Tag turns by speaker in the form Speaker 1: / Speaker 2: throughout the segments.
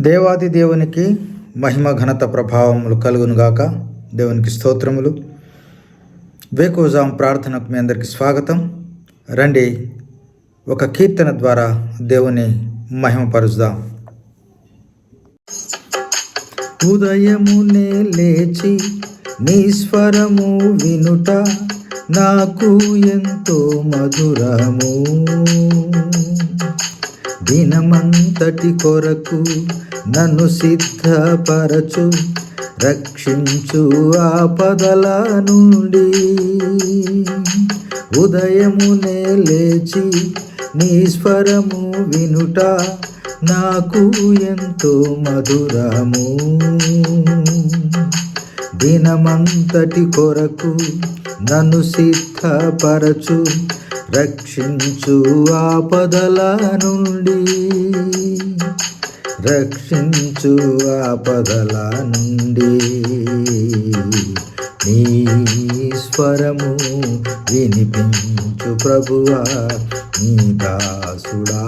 Speaker 1: దేవాది దేవునికి మహిమ ఘనత ప్రభావములు కలుగునుగాక దేవునికి స్తోత్రములు. వేకోజాం ప్రార్థనకు మీ అందరికి స్వాగతం. రండి ఒక కీర్తన ద్వారా దేవుని మహిమపరుద్దాం. ఉదయమునే లేచి నీ స్వరము వినుట నాకు ఎంతో మధురము. దినమంతటి కొరకు నన్ను సిద్ధపరచు రక్షించు ఆపదల నుండి. ఉదయమునే లేచి నీ స్వరము వినుట నాకు ఎంతో మధురము. దినమంతటి కొరకు నన్ను సిద్ధపరచు రక్షించు ఆపదల నుండి. రక్షించు ఆపదల నుండి. నీ స్వరము వినిపించు ప్రభువా నీ దాసుడాలకించు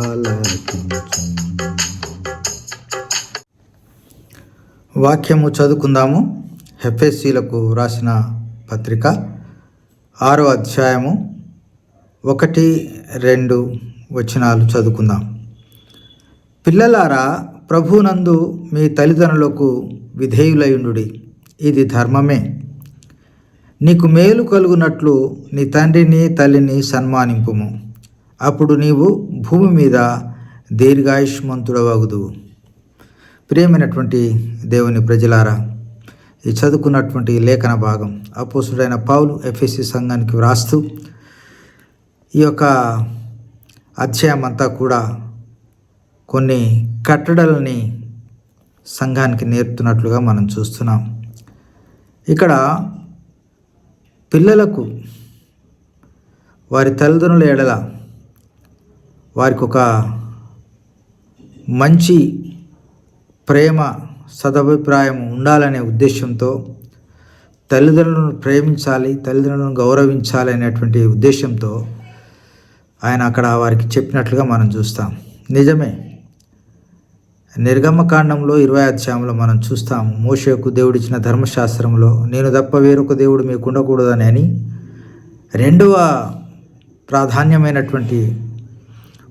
Speaker 1: వాక్యము చదువుకుందాము. హెఫ్ఎస్సీలకు రాసిన పత్రిక ఆరో అధ్యాయము ఒకటి రెండు వచనాలు చదువుకుందాం. పిల్లలారా ప్రభునందు మీ తల్లిదండ్రులకు విధేయులయుండు ఇది ధర్మమే. నీకు మేలు కలుగునట్లు నీ తండ్రిని తల్లిని సన్మానింపుము. అప్పుడు నీవు భూమి మీద దీర్ఘాయుష్మంతుడవగుదు ప్రియమైనటువంటి దేవుని ప్రజలారా ఈ చదువుకున్నటువంటి లేఖన భాగం అపోసుడైన పౌలు ఎఫ్ఎస్సి సంఘానికి వ్రాస్తూ ఈ యొక్క అధ్యాయం అంతా కూడా కొన్ని కట్టడల్ని సంఘానికి నేర్పుతున్నట్లుగా మనం చూస్తున్నాం. ఇక్కడ పిల్లలకు వారి తల్లిదండ్రుల ఎడల వారికి ఒక మంచి ప్రేమ సదభిప్రాయం ఉండాలనే ఉద్దేశంతో తల్లిదండ్రులను ప్రేమించాలి తల్లిదండ్రులను గౌరవించాలి అనేటువంటి ఉద్దేశంతో ఆయన అక్కడ వారికి చెప్పినట్లుగా మనం చూస్తాం. నిజమే. నిర్గమకాండంలో ఇరవై అధ్యాయంలో మనం చూస్తాం. మోషకు దేవుడిచ్చిన ధర్మశాస్త్రంలో నేను తప్ప వేరొక దేవుడు మీకు ఉండకూడదని అని. రెండవ ప్రాధాన్యమైనటువంటి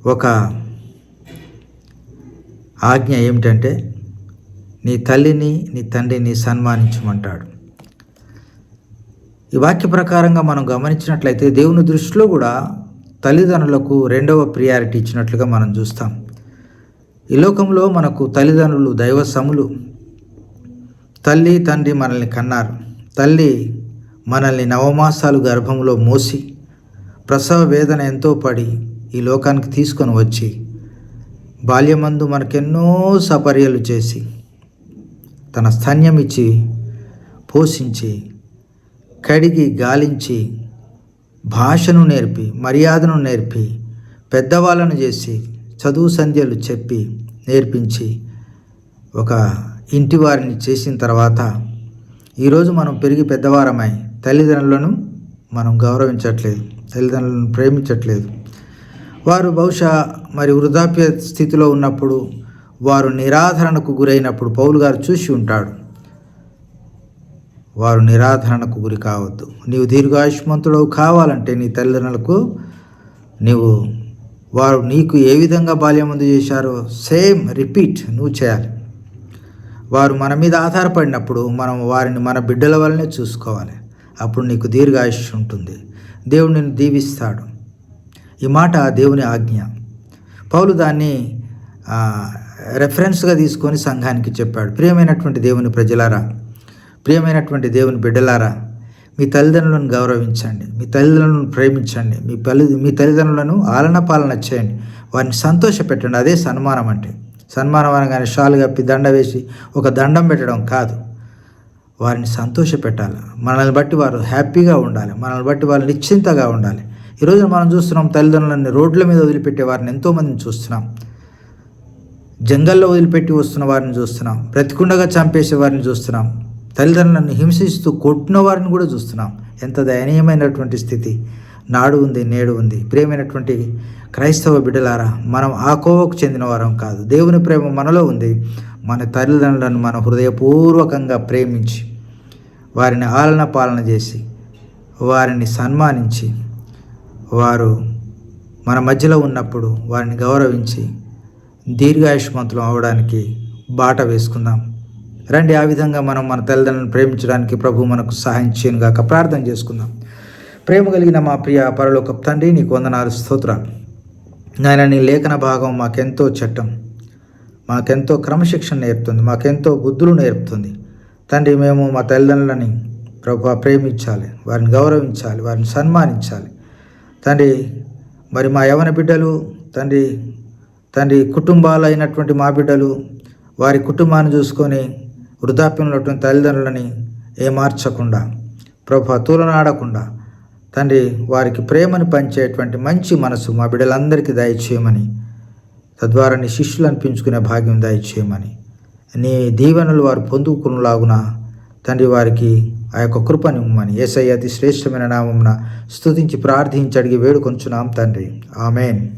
Speaker 1: ఒక ఆజ్ఞ ఏమిటంటే నీ తల్లిని నీ తండ్రిని సన్మానించమంటాడు. ఈ వాక్య ప్రకారంగా మనం గమనించినట్లయితే దేవుని దృష్టిలో కూడా తల్లిదండ్రులకు రెండవ ప్రియారిటీ ఇచ్చినట్లుగా మనం చూస్తాం. ఈ లోకంలో మనకు తల్లిదండ్రులు దైవ సములు తల్లి తండ్రి మనల్ని కన్నారు. తల్లి మనల్ని నవమాసాలు గర్భంలో మోసి ప్రసవ వేదన ఎంతో పడి ఈ లోకానికి తీసుకొని వచ్చి బాల్యమందు మనకెన్నో సపర్యలు చేసి తన స్తన్యం ఇచ్చి పోషించి కడిగి గాలించి భాషను నేర్పి మర్యాదను నేర్పి పెద్దవాళ్ళను చేసి చదువు సంధ్యలు చెప్పి నేర్పించి ఒక ఇంటి వారిని చేసిన తర్వాత ఈరోజు మనం పెరిగి పెద్దవారమై తల్లిదండ్రులను మనం గౌరవించట్లేదు తల్లిదండ్రులను ప్రేమించట్లేదు. వారు బహుశా మరి వృద్ధాప్య స్థితిలో ఉన్నప్పుడు వారు నిరాధరణకు గురైనప్పుడు పౌలు గారు చూసి ఉంటాడు. వారు నిరాధరణకు గురి కావద్దు. నీవు దీర్ఘాయుష్మంతుడవు కావాలంటే నీ తల్లిదండ్రులకు నీవు వారు నీకు ఏ విధంగా బాల్యం ముందు చేశారో సేమ్ రిపీట్ నువ్వు చేయాలి. వారు మన మీద ఆధారపడినప్పుడు మనం వారిని మన బిడ్డల వల్లనే చూసుకోవాలి. అప్పుడు నీకు దీర్ఘాయుష్ ఉంటుంది. దేవుడు నిన్ను దీవిస్తాడు. ఈ మాట దేవుని ఆజ్ఞ. పౌలు దాన్ని రెఫరెన్స్గా తీసుకొని సంఘానికి చెప్పాడు. ప్రియమైనటువంటి దేవుని ప్రజలారా ప్రియమైనటువంటి దేవుని బిడ్డలారా మీ తల్లిదండ్రులను గౌరవించండి మీ తల్లిదండ్రులను ప్రేమించండి మీ తల్లి మీ తల్లిదండ్రులను ఆలన పాలన చేయండి వారిని సంతోషపెట్టండి అదే సన్మానం అంటే. సన్మానం అనగానే షాలు కప్పి దండ వేసి ఒక దండం పెట్టడం కాదు. వారిని సంతోషపెట్టాలి. మనల్ని బట్టి వారు హ్యాపీగా ఉండాలి. మనల్ని బట్టి వాళ్ళు నిశ్చింతగా ఉండాలి. ఈరోజు మనం చూస్తున్నాం తల్లిదండ్రులని రోడ్ల మీద వదిలిపెట్టే వారిని ఎంతోమందిని చూస్తున్నాం. జంగల్లో వదిలిపెట్టి వస్తున్న వారిని చూస్తున్నాం. బ్రతికుండగా చంపేసే వారిని చూస్తున్నాం. తల్లిదండ్రులను హింసిస్తూ కొట్టిన వారిని కూడా చూస్తున్నాం. ఎంత దయనీయమైనటువంటి స్థితి. నాడు ఉంది నేడు ఉంది. ప్రేమైనటువంటి క్రైస్తవ బిడ్డలారా మనం ఆ కోవకు చెందిన వారం కాదు. దేవుని ప్రేమ మనలో ఉంది. మన తల్లిదండ్రులను మన హృదయపూర్వకంగా ప్రేమించి వారిని ఆలన పాలన చేసి వారిని సన్మానించి వారు మన మధ్యలో ఉన్నప్పుడు వారిని గౌరవించి దీర్ఘాయుష్మంతులం అవడానికి బాట వేసుకుందాం. రండి ఆ విధంగా మనం మన తల్లిదండ్రులను ప్రేమించడానికి ప్రభు మనకు సహాయం చేయనుగాక ప్రార్థన చేసుకుందాం. ప్రేమ కలిగిన మా ప్రియ పరలోక తండ్రి నీకు వందనాలు స్తోత్రాలు. నాయన నీ లేఖన భాగం మాకెంతో చట్టం మాకెంతో క్రమశిక్షణ నేర్పుతుంది మాకెంతో బుద్ధులు నేర్పుతుంది. తండ్రి మేము మా తల్లిదండ్రులని ప్రభు ప్రేమించాలి వారిని గౌరవించాలి వారిని సన్మానించాలి. తండ్రి మరి మా యవన బిడ్డలు తండ్రి తండ్రి కుటుంబాలు అయినటువంటి మా బిడ్డలు వారి కుటుంబాన్ని చూసుకొని వృద్ధాప్యంలో తల్లిదండ్రులని ఏమార్చకుండా ప్రభు తూలనాడకుండా తండ్రి వారికి ప్రేమను పంచేటువంటి మంచి మనసు మా బిడ్డలందరికీ దయచేయమని తద్వారా నీ శిష్యులు అనిపించుకునే భాగ్యం దయచేయమని నీ దీవెనలు వారు పొందుకునేలాగున తండ్రి వారికి ఆ యొక్క కృపనిమ్మని ఏసయ్య అతి శ్రేష్టమైన నామమున స్తుతించి ప్రార్థించి అడిగి వేడుకొంచున్నాం తండ్రి. ఆమెన్.